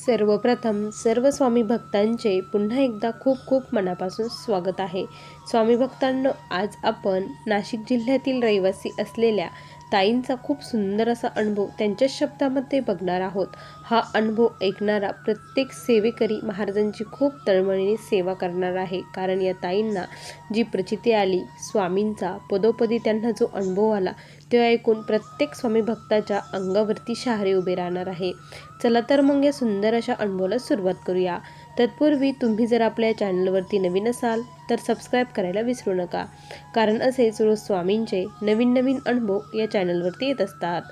सर्वप्रथम सर्व स्वामी भक्तांचे पुन्हा एकदा खूप खूप मनापासून स्वागत आहे. स्वामी भक्तांनो आज आपण नाशिक जिल्ह्यातील रहिवासी असलेल्या ताईंचा खूप सुंदर असा अनुभव त्यांच्याच शब्दामध्ये बघणार आहोत. हा अनुभव ऐकणारा प्रत्येक सेवेकरी महाराजांची खूप तळमळीने सेवा करणार आहे. कारण या ताईंना जी प्रचिती आली स्वामींचा पदोपदी त्यांना जो अनुभव आला ते ऐकून प्रत्येक स्वामी भक्ताच्या अंगावरती शहारे उभे राहणार आहे. चला तर मग या सुंदर अशा अनुभवाला सुरुवात करूया. तत्पूर्वी तुम्ही जर आपल्या चॅनलवरती नवीन असाल तर सबस्क्राईब करायला विसरू नका. कारण असेच रोज स्वामींचे नवीन नवीन अनुभव या चॅनलवरती येत असतात.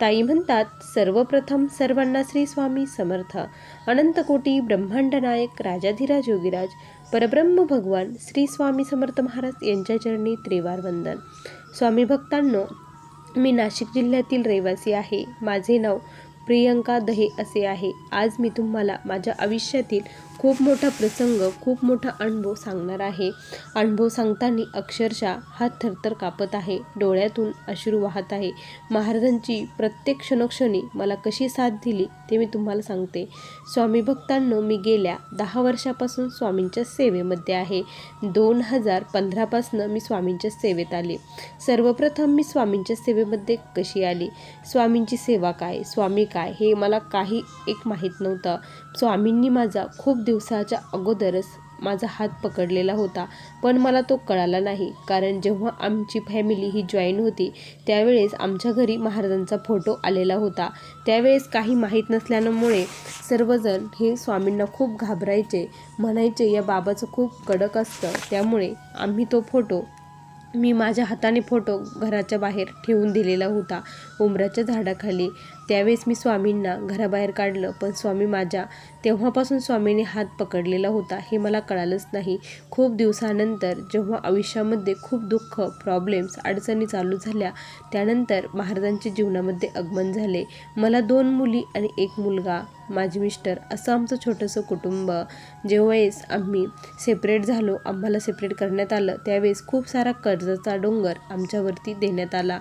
ताई म्हणतात सर्वप्रथम सर्वांना श्री स्वामी समर्थ. अनंतकोटी ब्रह्मांड नायक राजाधिराज योगीराज. परब्रह्म भगवान श्री स्वामी समर्थ महाराज यांच्या चरणी त्रिवार वंदन. स्वामी भक्तांनो मी नाशिक जिल्ह्यातील रहिवासी आहे. माझे नाव प्रियंका दहे असे आहे. आज मी तुम्हाला माझ्या आयुष्यातील खूप मोठा प्रसंग खूप मोठा अनुभव सांगणार आहे. अनुभव सांगताना अक्षरशः हात थरथर कापत आहे. डोळ्यातून अश्रू वाहत आहे. महाराजांची प्रत्येक क्षणोक्षणी मला कशी साथ दिली ते मी तुम्हाला सांगते. स्वामी भक्तांनो मी गेल्या दहा वर्षापासून स्वामींच्या सेवेमध्ये आहे. दोन हजार पंधरापासनं मी स्वामींच्या सेवेत आले. सर्वप्रथम मी स्वामींच्या सेवेमध्ये कशी आली? स्वामींची सेवा काय? स्वामी काय हे मला काही एक माहीत नव्हतं. स्वामींनी माझा खूप दिवसाच्या अगोदरच माझा हात पकडलेला होता पण मला तो कळाला नाही. कारण जेव्हा आमची फॅमिली ही जॉईन होती त्यावेळेस आमच्या घरी महाराजांचा फोटो आलेला होता. त्यावेळेस काही माहीत नसल्यामुळे सर्वजण हे स्वामींना खूप घाबरायचे म्हणायचे या बाबाचं खूप कडक असतं. त्यामुळे आम्ही तो फोटो मी माझ्या हाताने फोटो घराच्या बाहेर ठेवून दिलेला होता उमराच्या झाडाखाली. त्यावेळेस मी स्वामींना घराबाहेर काढलं पण स्वामी माझ्या तेव्हापासून स्वामीने हात पकडलेला होता हे मला कळालंच नाही. खूप दिवसानंतर जेव्हा आयुष्यामध्ये खूप दुःख प्रॉब्लेम्स अडचणी चालू झाल्या त्यानंतर महाराजांच्या जीवनामध्ये आगमन झाले. मला दोन मुली आणि एक मुलगा माझे मिस्टर असं आमचं छोटंसं कुटुंब. जेव्हावेळेस आम्ही सेपरेट झालो आम्हाला सेपरेट करण्यात आलं त्यावेळेस खूप सारा कर्जाचा डोंगर आमच्यावरती देण्यात आला.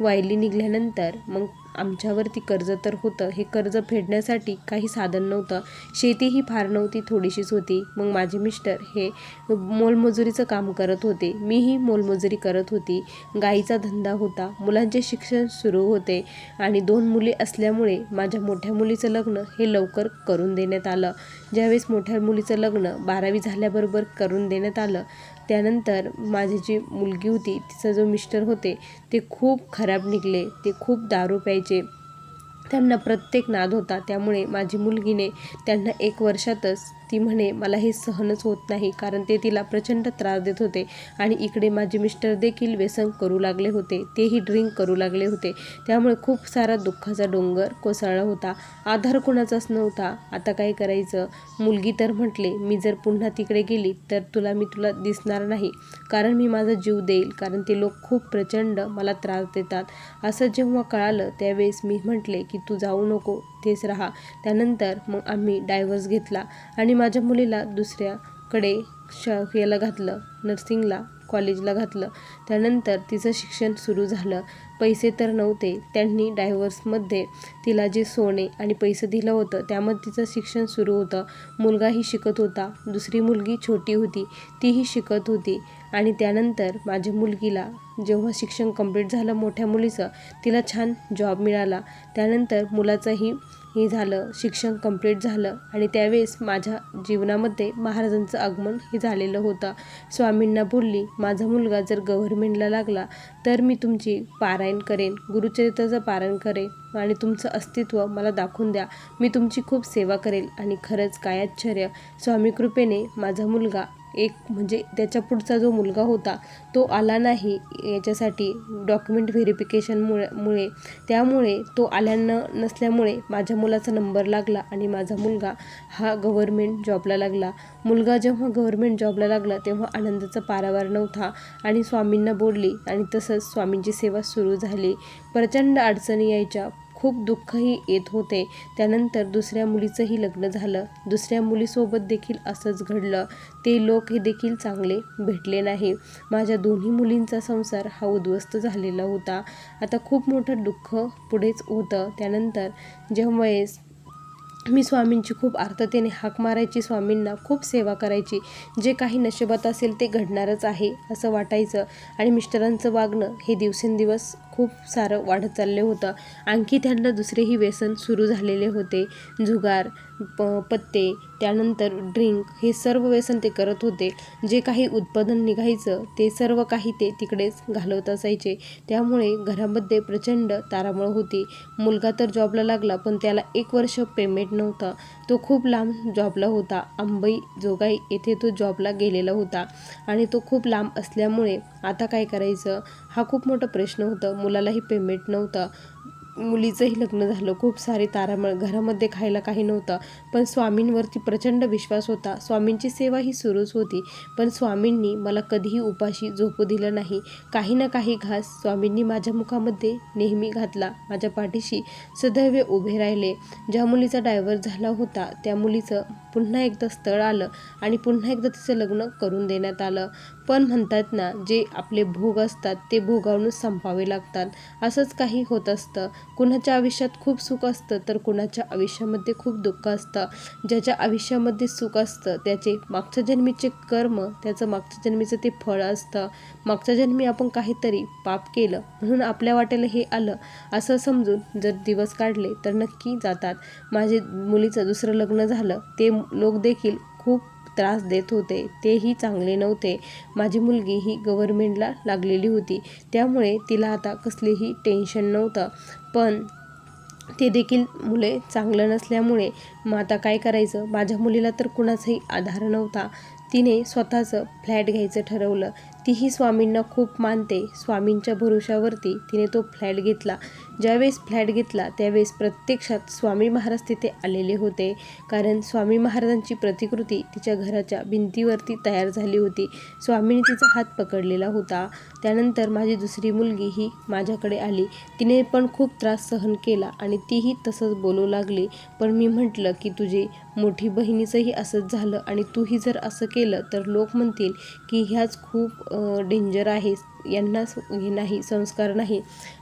वायली निघाल्यानंतर मग आमच्यावरती कर्ज तर होतं. हे कर्ज फेडण्यासाठी काही साधन नव्हतं. शेती ही फार नव्हती थोडीशीच होती. मग माझे मिस्टर हे मोलमजुरीचं काम करत होते. मीही मोलमजुरी करत होती. गाईचा धंदा होता. मुलांचे शिक्षण सुरू होते. आणि दोन मुली असल्यामुळे माझ्या मोठ्या मुलीचं लग्न हे लवकर करून देण्यात आलं. ज्यावेळेस मोठ्या मुलीचं लग्न बारावी झाल्याबरोबर करून देण्यात आलं त्यानंतर माझी जी मुलगी होती तिचा जो मिस्टर होते ते खूप खराब निघले. ते खूप दारू प्यायचे. त्यांना प्रत्येक नाद होता. त्यामुळे माझी मुलगीने त्यांना एक वर्षातच ती म्हणे मला हे सहनच होत नाही कारण ते तिला प्रचंड त्रास देत होते आणि इकडे माझे मिस्टर देखील व्यसन करू लागले होते तेही ड्रिंक करू लागले होते. त्यामुळे खूप सारा दुःखाचा डोंगर कोसळला होता. आधार कोणाचाच नव्हता. आता काय करायचं? मुलगी तर म्हटले मी जर पुन्हा तिकडे गेली तर तुला मी तुला दिसणार नाही. कारण मी माझा जीव देईल कारण ते लोक खूप प्रचंड मला त्रास देतात. असं जेव्हा कळालं त्यावेळेस मी म्हटले की तू जाऊ नको तेच राहा. त्यानंतर मग आम्ही डायव्हर्स घेतला आणि मी माझ्या मुलीला दुसऱ्याकडे श याला घातलं नर्सिंगला कॉलेजला घातलं. त्यानंतर तिचं शिक्षण सुरू झालं. पैसे तर नव्हते. त्यांनी डायव्हर्समध्ये तिला जे सोने आणि पैसे दिलं होतं त्यामध्ये तिचं शिक्षण सुरू होतं. मुलगाही शिकत होता. दुसरी मुलगी छोटी होती. तीही शिकत होती. आणि त्यानंतर माझ्या मुलगीला जेव्हा शिक्षण कंप्लीट झालं मोठ्या मुलीचं तिला छान जॉब मिळाला. त्यानंतर मुलाचंही हे झालं शिक्षण कंप्लीट झालं आणि त्यावेळेस माझ्या जीवनामध्ये महाराजांचं आगमन हे झालेलं होतं. स्वामींना बोलली माझा मुलगा जर गव्हर्मेंटला लागला तर मी तुमची पारायण करेन गुरुचरित्राचं पारायण करेन आणि तुमचं अस्तित्व मला दाखवून द्या. मी तुमची खूप सेवा करेल आणि खरंच काय आश्चर्य! स्वामी कृपेने माझा मुलगा एक म्हणजे त्याच्या पुढचा जो मुलगा होता तो आला नाही याच्यासाठी डॉक्युमेंट व्हेरिफिकेशनमुळे मुळे त्यामुळे तो आल्यानं नसल्यामुळे माझ्या मुलाचा नंबर लागला आणि माझा मुलगा हा गव्हर्मेंट जॉबला लागला. मुलगा जेव्हा गव्हर्मेंट जॉबला लागला तेव्हा आनंदाचा पारावार नव्हता आणि स्वामींना बोलली आणि तसंच स्वामींची सेवा सुरू झाली. प्रचंड अडचणी यायच्या. खूप दुःखही येत होते. त्यानंतर दुसऱ्या मुलीचंही लग्न झालं. दुसऱ्या मुलीसोबत देखील असंच घडलं. ते लोक हे देखील चांगले भेटले नाही. माझ्या दोन्ही मुलींचा संसार हा उद्ध्वस्त झालेला होता. आता खूप मोठं दुःख पुढेच होतं. त्यानंतर जेव्हा मी स्वामींची खूप आर्ततेने हाक मारायची स्वामींना खूप सेवा करायची जे काही नशिबात असेल ते घडणारच आहे असं वाटायचं. आणि मिस्टरांचं वागणं हे दिवसेंदिवस खूप सारं वाढत चाललं होतं. आणखी त्यांना दुसरेही व्यसन सुरू झालेले होते. जुगार प पत्ते त्यानंतर ड्रिंक हे सर्व व्यसन ते करत होते. जे काही उत्पादन निघायचं ते सर्व काही ते तिकडेच घालवत असायचे. त्यामुळे घरामध्ये प्रचंड तारामळ होती. मुलगा तर जॉबला लागला पण त्याला एक वर्ष पेमेंट नव्हतं. तो खूप लांब जॉबला होता. अंबई जोगाई येथे तो जॉबला गेलेला होता. आणि तो खूप लांब असल्यामुळे आता काय करायचं? हा खूप मोठा प्रश्न होता. मुलालाही पेमेंट नव्हतं. मुलीचंही लग्न झालं. खूप सारे तारामळ घरामध्ये खायला काही नव्हतं. पण स्वामींवरती प्रचंड विश्वास होता. स्वामींची सेवा ही सुरूच होती. पण स्वामींनी मला कधीही उपाशी झोपू दिलं नाही. काही ना काही घास स्वामींनी माझ्या मुखामध्ये नेहमी घातला. माझ्या पाठीशी सदैव उभे राहिले. ज्या मुलीचा डायव्हर्स झाला होता त्या मुलीचं पुन्हा एकदा स्थळ आलं आणि पुन्हा एकदा तिचं लग्न करून देण्यात आलं. पण म्हणतात ना जे आपले भोग असतात ते भोगावूनच संपावे लागतात. असंच काही होत असतं. कुणाच्या आयुष्यात खूप सुख असतं तर कुणाच्या आयुष्यामध्ये खूप दुःख असतं. ज्याच्या आयुष्यामध्ये सुख असतं त्याचे मागच्या जन्मीचे कर्म त्याचं मागच्या जन्मीचं ते फळ असतं. मागच्या जन्मी आपण काहीतरी पाप केलं म्हणून आपल्या वाट्याला हे आलं असं समजून जर दिवस काढले तर नक्की जातात. माझे मुलीचं दुसरं लग्न झालं ते लोक देखील खूप त्रास देत होते. तेही चांगले नव्हते. माझी मुलगी ही गव्हर्मेंटला लागलेली होती. त्यामुळे तिला आता कसलेही टेन्शन नव्हतं. पण ते देखील मुले चांगलं नसल्यामुळे मग आता काय करायचं? माझ्या मुलीला तर कुणाचाही आधार नव्हता. तिने स्वतःचं फ्लॅट घ्यायचं ठरवलं. तीही स्वामींना खूप मानते. स्वामींच्या भरोशावरती तिने तो फ्लॅट घेतला. ज्यावेळेस फ्लॅट घेतला त्यावेळेस प्रत्यक्षात स्वामी महाराज तिथे आलेले होते. कारण स्वामी महाराजांची प्रतिकृती तिच्या घराच्या भिंतीवरती तयार झाली होती. स्वामीने तिचा हात पकडलेला होता. त्यानंतर माझी दुसरी मुलगी ही माझ्याकडे आली. तिने पण खूप त्रास सहन केला आणि तीही तसंच बोलू लागली. पण मी म्हटलं की तुझी मोठी बहिणीचंही असंच झालं आणि तूही जर असं केलं तर लोक म्हणतील की ह्याच खूप डेंजर आहेच यांनाच हे नाही संस्कार नाही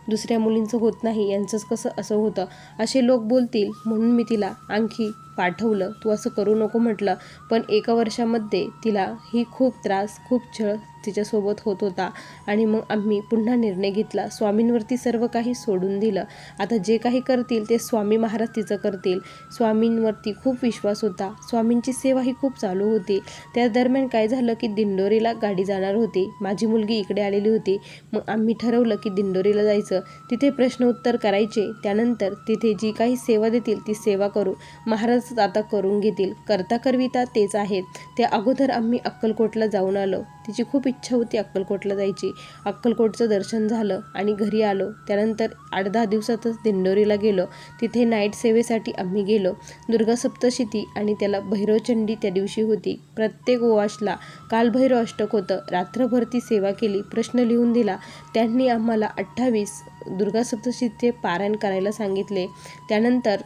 दुसऱ्या मुलींचं होत नाही यांचंच कसं असं होतं? असे लोक बोलतील म्हणून मी तिला आणखी पाठवलं. तू असं करू नको म्हटलं. पण एका वर्षामध्ये तिला ही खूप त्रास खूप छळ तिच्यासोबत होत होता. आणि मग आम्ही पुन्हा निर्णय घेतला. स्वामींवरती सर्व काही सोडून दिलं. आता जे काही करतील ते स्वामी महाराज तिचं करतील. स्वामींवरती खूप विश्वास होता. स्वामींची सेवा ही खूप चालू होती. त्या दरम्यान काय झालं की दिंडोरीला गाडी जाणार होती. माझी मुलगी इकडे आलेली होती. मग आम्ही ठरवलं की दिंडोरीला जायचं. तिथे प्रश्न उत्तर करायचे. त्यानंतर तिथे जी काही सेवा देतील ती सेवा करू. महाराज आता करून घेतील. करता करविता तेच आहेत. त्या अगोदर आम्ही अक्कलकोटला जाऊन आलो. तिची खूप इच्छा होती अक्कलकोटला जायची. अक्कलकोटचं दर्शन झालं आणि घरी आलो. त्यानंतर आठ दहा दिवसातच दिंडोरीला गेलो. तिथे नाईट सेवेसाठी आम्ही गेलो. दुर्गा सप्तशती आणि त्याला भैरवचंडी त्या दिवशी होती. प्रत्येक ओवाशला काल भैरव अष्टक होतं. रात्रभर ती सेवा केली. प्रश्न लिहून दिला. त्यांनी आम्हाला अठ्ठावीस दुर्गा सप्तशतीचे पारायण करायला सांगितले. त्यानंतर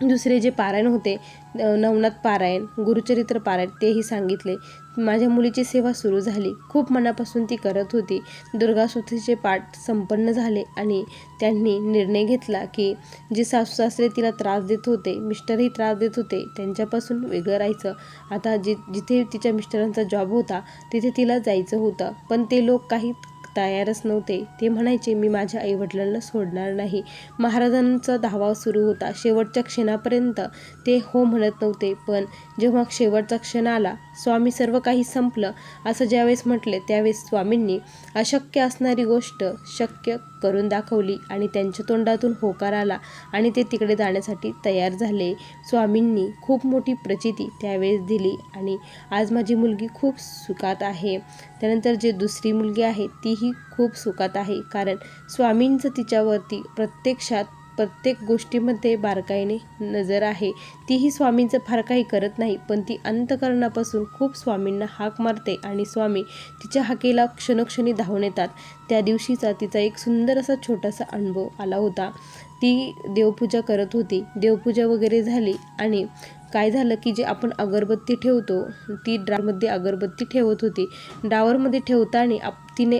दुसरे जे पारायण होते नवनाथ पारायण गुरुचरित्र पारायण तेही सांगितले. माझ्या मुलीची सेवा सुरू झाली. खूप मनापासून ती करत होती. दुर्गास्तुतीचे पाठ संपन्न झाले आणि त्यांनी निर्णय घेतला की जे सासू सासरे तिला त्रास देत होते मिस्टरही त्रास देत होते त्यांच्यापासून वेगळं राहायचं. आता जि जिथे तिच्या मिस्टरांचा जॉब होता तिथे तिला जायचं होतं. पण ते लोक काही तयारच नव्हते. ते म्हणायचे मी माझ्या आईवडिलांना सोडणार नाही. महाराजांचा धावा सुरू होता. शेवटच्या क्षणापर्यंत ते हो म्हणत नव्हते. पण जेव्हा शेवटचा क्षण आला स्वामी सर्व काही संपलं. असं ज्यावेळेस म्हटले त्यावेळेस स्वामींनी अशक्य असणारी गोष्ट शक्य करून दाखवली आणि त्यांच्या तोंडातून होकार आला आणि ते तिकडे जाण्यासाठी तयार झाले. स्वामींनी खूप मोठी प्रचिती त्यावेळेस दिली आणि आज माझी मुलगी खूप सुखात आहे. त्यानंतर जे दुसरी मुलगी आहे तीही खूप सुखात आहे. कारण स्वामींचं तिच्यावरती प्रत्यक्षात प्रत्येक गोष्टीमध्ये बारकाईने नजर आहे. तीही स्वामींचं फार काही करत नाही पण ती अंतकरणापासून खूप स्वामींना हाक मारते आणि स्वामी तिच्या हाकेला क्षणोक्षणी धावून येतात. त्या दिवशीचा तिचा एक सुंदर असा छोटासा अनुभव आला होता. ती देवपूजा करत होती. देवपूजा वगैरे झाली आणि काय झालं की जे आपण अगरबत्ती ठेवतो ती ड्रावरमध्ये अगरबत्ती ठेवत होती. ड्रावरमध्ये ठेवताना आप तिने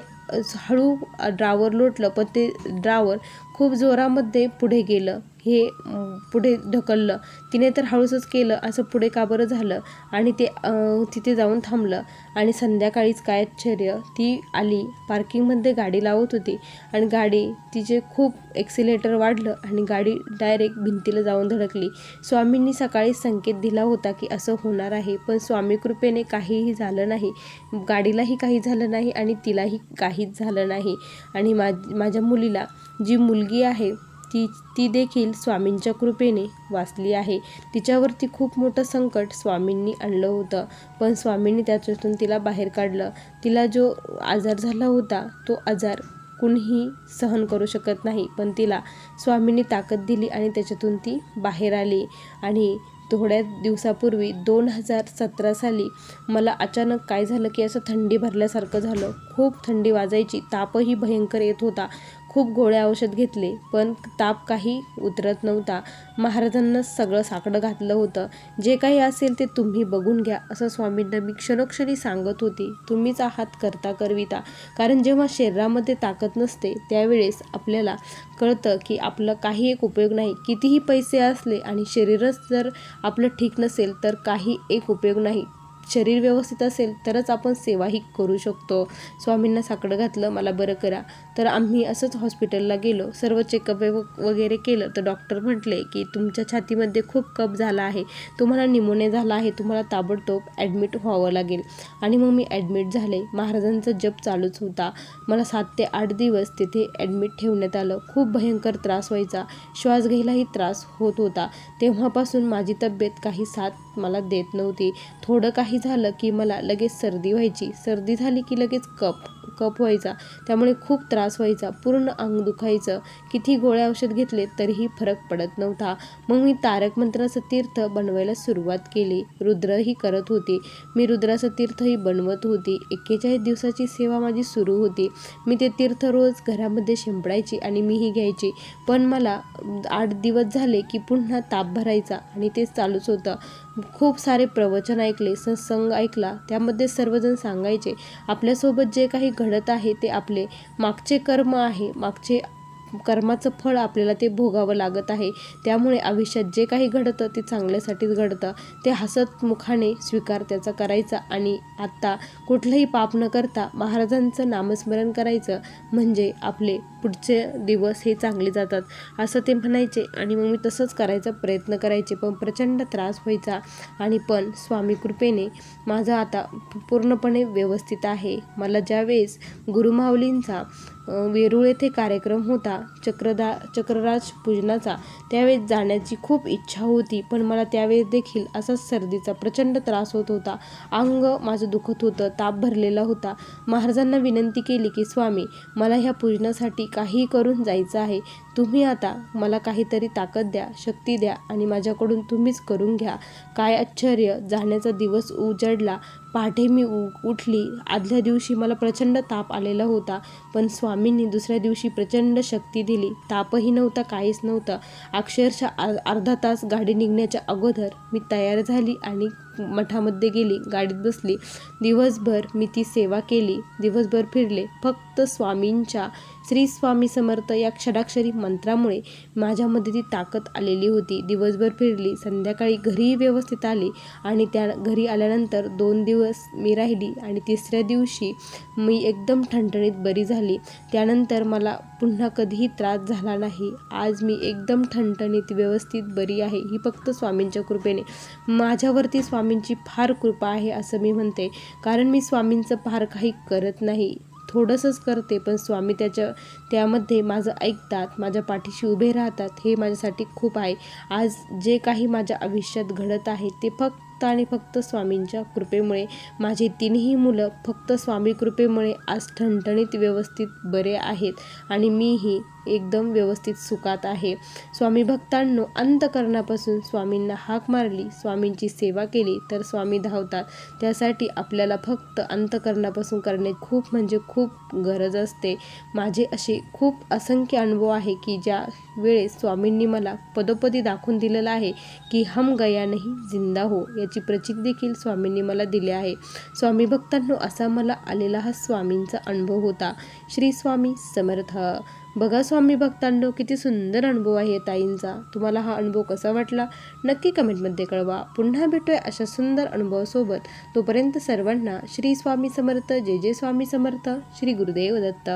हळू ड्रावर लोटलं पण ते ड्रावर खूप जोरामध्ये पुढे गेलं. हे पुढे ढकललं. तिने तर हळूसच केलं. असं पुढे का बरं झालं? आणि ते तिथे जाऊन थांबलं. आणि संध्याकाळीच काय आश्चर्य ती आली. पार्किंगमध्ये गाडी लावत होती. आणि गाडी तिचे खूप एक्सिलेटर वाढलं आणि गाडी डायरेक्ट भिंतीला जाऊन धडकली. स्वामींनी सकाळी संकेत दिला होता की असं होणार आहे पण स्वामी कृपेने काहीही झालं नाही. गाडीलाही काही झालं नाही आणि तिलाही काहीच झालं नाही. आणि माझ्या मुलीला जी मुलगी आहे ती ती देखील स्वामींच्या कृपेने वाचली आहे. तिच्यावरती खूप मोठं संकट स्वामींनी आणलं होतं. पण स्वामींनी त्याच्यातून तिला बाहेर काढलं. तिला जो आजार झाला होता तो आजार कुणीही सहन करू शकत नाही. पण तिला स्वामींनी ताकद दिली आणि त्याच्यातून ती बाहेर आली. आणि थोड्या दिवसापूर्वी दोन हजार सतरा साली मला अचानक काय झालं की असं थंडी भरल्यासारखं झालं. खूप थंडी वाजायची. तापही भयंकर येत होता. खूप गोळ्या औषध घेतले पण ताप काही उतरत नव्हता. महाराजांना सगळं साकडं घातलं होतं. जे काही असेल ते तुम्ही बघून घ्या असं स्वामींना मी क्षणोक्षणी सांगत होती. तुम्हीच आहात करता करविता. कारण जेव्हा शरीरामध्ये ताकद नसते त्यावेळेस आपल्याला कळतं की आपलं काही एक उपयोग नाही. कितीही पैसे असले आणि शरीरच जर आपलं ठीक नसेल तर काही एक उपयोग नाही. शरीर व्यवस्थित असेल तरच आपण सेवाही करू शकतो. स्वामींना साकडं घातलं मला बरं करा. तर आम्ही असंच हॉस्पिटलला गेलो. सर्व चेकअप वगैरे केलं. तर डॉक्टर म्हटले की तुमच्या छातीमध्ये खूप कप झाला आहे. तुम्हाला निमोनिया झाला आहे. तुम्हाला ताबडतोब ॲडमिट व्हावं लागेल. आणि मग मी ॲडमिट झाले. महाराजांचा जप चालूच होता. मला सात ते आठ दिवस तिथे ॲडमिट ठेवण्यात आलं. खूप भयंकर त्रास व्हायचा. श्वास घ्यायलाही त्रास होत होता. तेव्हापासून माझी तब्येत काही साथ मला देत नव्हती. थोडं काही झालं की मला लगेच सर्दी व्हायची. सर्दी झाली की लगेच कप कप व्हायचा. त्यामुळे खूप त्रास व्हायचा. पूर्ण अंग दुखायचं. किती गोळ्या औषध घेतले तरीही फरक पडत नव्हता. मग मी तारक मंत्राचं तीर्थ बनवायला सुरुवात केली. रुद्रही करत होती. मी रुद्राचं तीर्थही बनवत होती. एक्केचाळीस दिवसाची सेवा माझी सुरू होती. मी ते तीर्थ रोज घरामध्ये शिंपडायची आणि मीही घ्यायची. पण मला आठ दिवस झाले की पुन्हा ताप भरायचा आणि ते चालूच होतं. खूप सारे प्रवचन ऐकले सत्संग ऐकला. त्यामध्ये सर्वजण सांगायचे आपल्यासोबत जे काही घडत आहे ते आपले मागचे कर्म आहे. मागचे कर्माचं फळ आपल्याला ते भोगावं लागत आहे. त्यामुळे आयुष्यात जे काही घडतं ते चांगल्यासाठीच घडतं. ते हसत मुखाने स्वीकार त्याचा करायचा आणि आत्ता कुठलंही पाप न करता महाराजांचं नामस्मरण करायचं. म्हणजे आपले पुढचे दिवस हे चांगले जातात असं ते म्हणायचे. आणि मग मी तसंच करायचा प्रयत्न करायचे पण प्रचंड त्रास व्हायचा. आणि पण स्वामी कृपेने माझं आता पूर्णपणे व्यवस्थित आहे. मला ज्यावेळेस गुरुमाऊलींचा वेरूळ येथे कार्यक्रम होता चक्रदा चक्रराज पूजनाचा त्यावेळेस जाण्याची खूप इच्छा होती. पण मला त्यावेळेस देखील असाच सर्दीचा प्रचंड त्रास होत होता. अंग माझं दुखत होतं ताप भरलेला होता. महाराजांना विनंती केली की स्वामी मला ह्या पूजनासाठी काही करून जायचं आहे. तुम्ही आता मला काहीतरी ताकद द्या शक्ती द्या आणि माझ्याकडून तुम्हीच करून घ्या. काय आश्चर्य जाण्याचा दिवस उजडला. पहाटे मी उ उठली. आदल्या दिवशी मला प्रचंड ताप आलेला होता पण स्वामींनी दुसऱ्या दिवशी प्रचंड शक्ती दिली. तापही नव्हता काहीच नव्हतं. अक्षरशः अर्धा तास गाडी निघण्याच्या अगोदर मी तयार झाली आणि मठामध्ये गेली गाडीत बसली. दिवसभर मी ती सेवा केली. दिवसभर फिरले. फक्त स्वामींच्या श्री स्वामी समर्थ या क्षराक्षरी मंत्रामुळे माझ्यामध्ये ती ताकद आलेली होती. दिवसभर फिरली संध्याकाळी घरीही व्यवस्थित आली आणि त्या घरी आल्यानंतर दोन दिवस मी राहिली आणि तिसऱ्या दिवशी मी एकदम ठणठणीत बरी झाली. त्यानंतर मला पुन्हा कधीही त्रास झाला नाही. आज मी एकदम ठणठणीत व्यवस्थित बरी आहे ही फक्त स्वामींच्या कृपेने. माझ्यावरती स्वामींची फार कृपा आहे असं मी म्हणते. कारण मी स्वामींचं फार काही करत नाही. थोडंसंच करते पण स्वामी त्याच्या त्यामध्ये माझं ऐकतात माझ्या पाठीशी उभे राहतात हे माझ्यासाठी खूप आहे. आज जे काही माझ्या आयुष्यात घडत आहे ते फक्त फक्त आणि फक्त स्वामींच्या कृपेमुळे. माझे तिन्ही मुलं फक्त स्वामी कृपेमुळे आज ठणठणीत व्यवस्थित बरे आहेत आणि मीही एकदम व्यवस्थित सुखात आहे. स्वामी भक्तांनो अंतकरणापासून स्वामींना हाक मारली स्वामींची सेवा केली तर स्वामी धावतात. त्यासाठी आपल्याला फक्त अंतकरणापासून करणे खूप म्हणजे खूप गरज असते. माझे असे खूप असंख्य अनुभव आहे की ज्या वेळेस स्वामींनी मला पदोपदी दाखवून दिलेलं आहे की हम गया नाही जिंदा हो या त्याची प्रचिती देखील स्वामींनी मला दिली आहे. स्वामी भक्तांनो असा मला आलेला हा स्वामींचा अनुभव होता. श्री स्वामी समर्थ. बघा स्वामी भक्तांनो किती सुंदर अनुभव आहे ताईंचा. तुम्हाला हा अनुभव कसा वाटला? नक्की कमेंटमध्ये कळवा. पुन्हा भेटूया अशा सुंदर अनुभवासोबत. तोपर्यंत सर्वांना श्री स्वामी समर्थ जय जय स्वामी समर्थ श्री गुरुदेव दत्त.